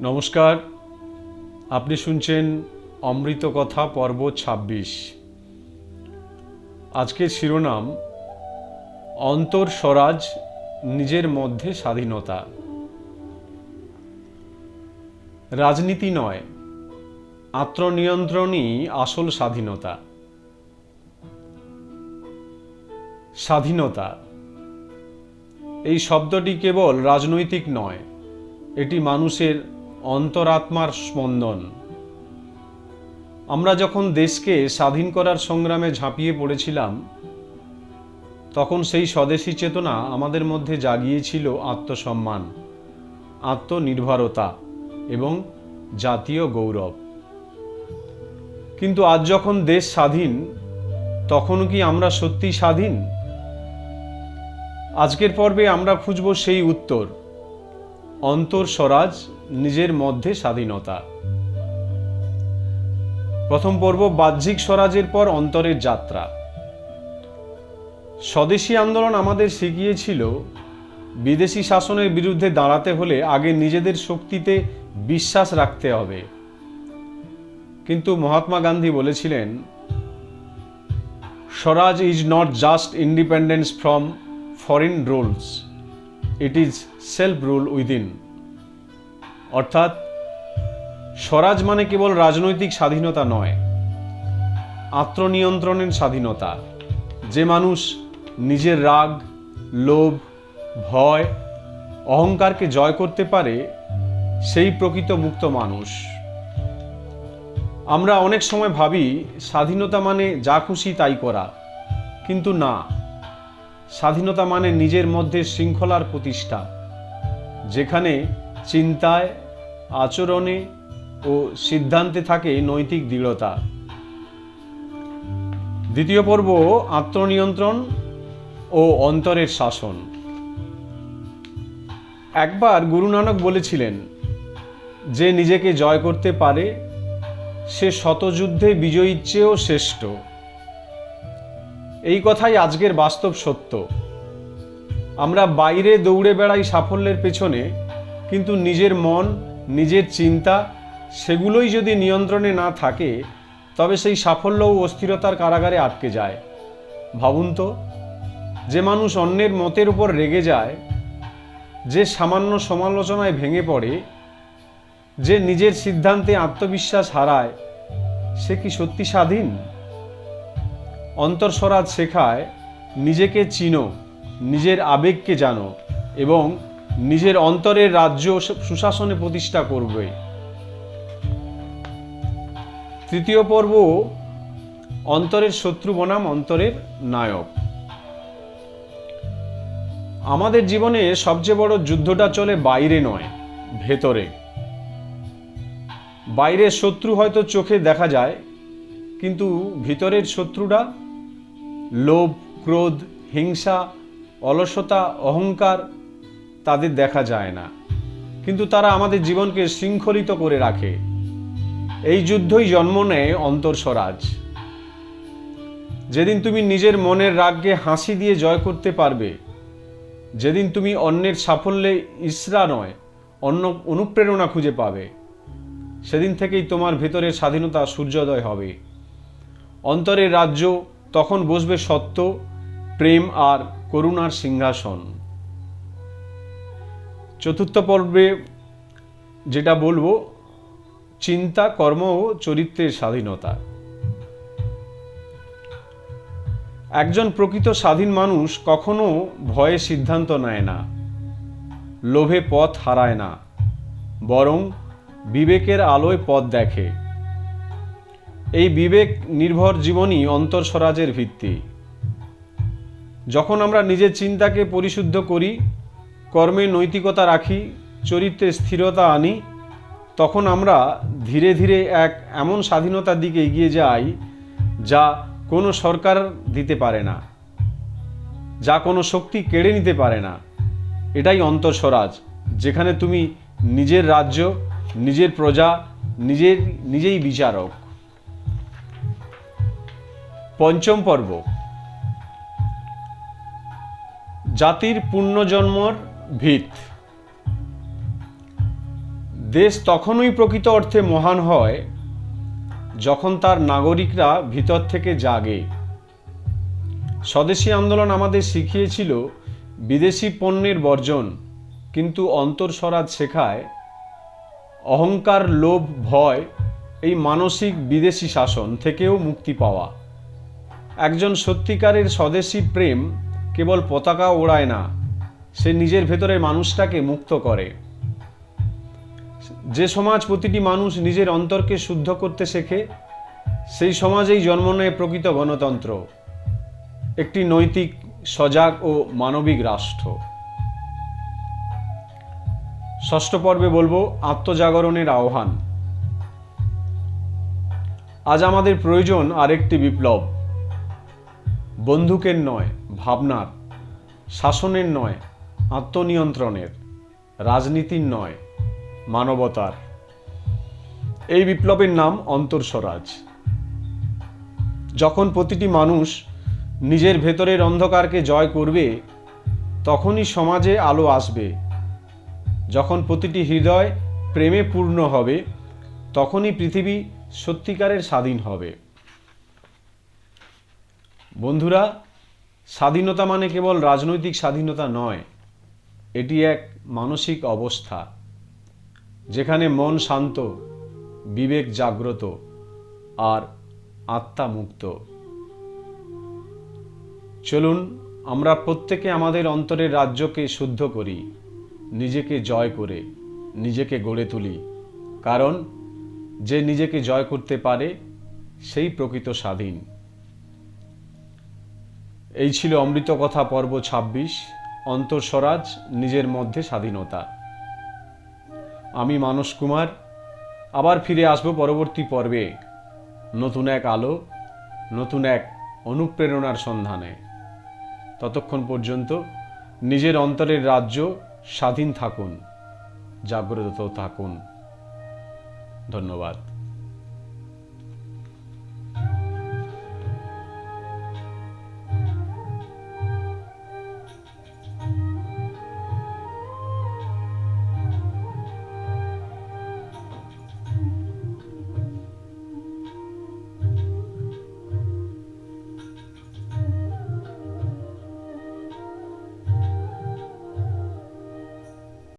নমস্কার। আপনি শুনছেন অমৃত কথা পর্ব ২৬ আজকের শিরোনাম, অন্তর স্বরাজ নিজের মধ্যে স্বাধীনতা। রাজনীতি নয়, আত্মনিয়ন্ত্রণই আসল স্বাধীনতা। স্বাধীনতা, এই শব্দটি কেবল রাজনৈতিক নয়, এটি মানুষের অন্তরাত্মার স্পন্দন। আমরা যখন দেশকে স্বাধীন করার সংগ্রামে ঝাঁপিয়ে পড়েছিলাম, তখন সেই স্বদেশী চেতনা আমাদের মধ্যে জাগিয়েছিল আত্মসম্মান, আত্মনির্ভরতা এবং জাতীয় গৌরব। কিন্তু আজ যখন দেশ স্বাধীন তখন কি আমরা সত্যি স্বাধীন? আজকের পর্বে আমরা খুঁজব সেই উত্তর, অন্তর স্বরাজ নিজের মধ্যে স্বাধীনতা। প্রথম পর্ব বাহ্যিক স্বরাজের পর অন্তরের যাত্রা। স্বদেশী আন্দোলন আমাদের শিখিয়েছিল, বিদেশি শাসনের বিরুদ্ধে দাঁড়াতে হলে আগে নিজেদের শক্তিতে বিশ্বাস রাখতে হবে। কিন্তু মহাত্মা গান্ধী বলেছিলেন, Swaraj is not just independence from foreign rules, it is self rule within. অর্থাৎ, স্বরাজ মানে কেবল রাজনৈতিক স্বাধীনতা নয়, আত্মনিয়ন্ত্রণের স্বাধীনতা। যে মানুষ নিজের রাগ, লোভ, ভয়, অহংকারকে জয় করতে পারে, সেই প্রকৃত মুক্ত মানুষ। আমরা অনেক সময় ভাবি, স্বাধীনতা মানে যা খুশি তাই করা। কিন্তু না, স্বাধীনতা মানে নিজের মধ্যে শৃঙ্খলার প্রতিষ্ঠা, যেখানে চিন্তায়, আচরণে ও সিদ্ধান্তে থাকে নৈতিক দৃঢ়তা। দ্বিতীয় পর্ব, আত্মনিয়ন্ত্রণ ও অন্তরের শাসন। একবার গুরু নানক বলেছিলেন, যে নিজেকে জয় করতে পারে, সে শতযুদ্ধে বিজয়ীর চেয়েও শ্রেষ্ঠ। এই কথাই আজকের বাস্তব সত্য। আমরা বাইরে দৌড়ে বেড়াই সাফল্যের পেছনে কিন্তু নিজের মন, নিজের চিন্তা, সেগুলোই যদি নিয়ন্ত্রণে না থাকে, তবে সেই সাফল্য ও অস্থিরতার কারাগারে আটকে যায়। ভাবুন তো, যে মানুষ অন্যের মতের উপর রেগে যায়, যে সামান্য সমালোচনায় ভেঙে পড়ে, যে নিজের সিদ্ধান্তে আত্মবিশ্বাস হারায়, সে কি সত্যি স্বাধীন? অন্তঃস্বরাজ শেখায়, নিজেকে চিনো, নিজের আবেগকে জানো এবং নিজের অন্তরের রাজ্য সুশাসনে প্রতিষ্ঠা করবে। তৃতীয় পর্ব, অন্তরের শত্রু বনাম অন্তরের নায়ক। আমাদের জীবনে সবচেয়ে বড় যুদ্ধটা চলে বাইরে নয়, ভেতরে। বাইরের শত্রু হয়তো চোখে দেখা যায়, কিন্তু ভিতরের শত্রুটা লোভ, ক্রোধ, হিংসা, অলসতা, অহংকার তাদের দেখা যায় না। কিন্তু তারা আমাদের জীবনকে শৃঙ্খলিত করে রাখে। এই যুদ্ধই জন্ম নেয় অন্তর্স্বরাজ যেদিন তুমি নিজের মনের রাগকে হাসি দিয়ে জয় করতে পারবে, যেদিন তুমি অন্যের সাফল্যে ইসরা নয়, অন্য অনুপ্রেরণা খুঁজে পাবে, সেদিন থেকেই তোমার ভেতরের স্বাধীনতা সূর্যোদয় হবে। অন্তরের রাজ্য তখন বসবে সত্য, প্রেম আর করুণার সিংহাসন। চতুর্থ পর্বে যেটা বলব, চিন্তা, কর্ম ও চরিত্রের স্বাধীনতা। একজন প্রকৃত স্বাধীন মানুষ কখনো ভয়ে সিদ্ধান্ত নেয় না, লোভে পথ হারায় না, বরং বিবেকের আলোয় পথ দেখে। এই বিবেক নির্ভর জীবনই অন্তঃস্বরাজের ভিত্তি। যখন আমরা নিজের চিন্তাকে পরিশুদ্ধ করি কর্মে নৈতিকতা রাখি, চরিত্রে স্থিরতা আনি, তখন আমরা ধীরে ধীরে এক এমন স্বাধীনতার দিকে এগিয়ে যাই যা কোনো সরকার দিতে পারে না, যা কোনো শক্তি কেড়ে নিতে পারে না। এটাই অন্তঃস্বরাজ যেখানে তুমি নিজের রাজ্য, নিজের প্রজা, নিজের, নিজেই বিচারক। পঞ্চম পর্ব। জাতির পুণ্যজন্মর ভিত। দেশ তখনই প্রকৃত অর্থে মহান হয় যখন তার নাগরিকরা ভিতর থেকে জাগে। স্বদেশী আন্দোলন আমাদের শিখিয়েছিল বিদেশি পণ্যের বর্জন, কিন্তু অন্তর্স্বরাজ শেখায় অহংকার, লোভ, ভয় এই মানসিক বিদেশি শাসন থেকেও মুক্তি পাওয়া। একজন সত্যিকারের স্বদেশী প্রেম কেবল পতাকা ওড়ায় না সে নিজের ভেতরে মানুষটাকে মুক্ত করে। যে সমাজ প্রতিটি মানুষ নিজের অন্তরকে শুদ্ধ করতে শেখে, সেই সমাজেই জন্ম নেয় প্রকৃত গণতন্ত্র, একটি নৈতিক, সজাগ ও মানবিক রাষ্ট্র। ষষ্ঠ পর্বে বলব আত্মজাগরণের আহ্বান। আজ আমাদের প্রয়োজন আরেকটি বিপ্লব। বন্দুকের নয়, ভাবনার, শাসনের নয় আত্মনিয়ন্ত্রণের, রাজনীতির নয়, মানবতার। এই বিপ্লবের নাম অন্তর্স্বরাজ যখন প্রতিটি মানুষ নিজের ভেতরের অন্ধকারকে জয় করবে, তখনই সমাজে আলো আসবে। যখন প্রতিটি হৃদয় প্রেমে পূর্ণ হবে, তখনই পৃথিবী সত্যিকারের স্বাধীন হবে। বন্ধুরা, স্বাধীনতা মানে কেবল রাজনৈতিক স্বাধীনতা নয় এটি এক মানসিক অবস্থা, যেখানে মন শান্ত, বিবেক জাগ্রত আর আত্মা মুক্ত। চলুন, আমরা প্রত্যেকে আমাদের অন্তরের রাজ্যকে শুদ্ধ করি, নিজেকে জয় করে, নিজেকে গড়ে তুলি। কারণ, যে নিজেকে জয় করতে পারে, সেই প্রকৃত স্বাধীন। এই ছিল অমৃত কথা পর্ব ২৬ অন্তঃস্বরাজ নিজের মধ্যে স্বাধীনতা। আমি মানস কুমার, আবার ফিরে আসব পরবর্তী পর্বে নতুন এক আলো, নতুন এক অনুপ্রেরণার সন্ধানে। ততক্ষণ পর্যন্ত নিজের অন্তরের রাজ্য স্বাধীন থাকুন, জাগ্রত থাকুন। ধন্যবাদ।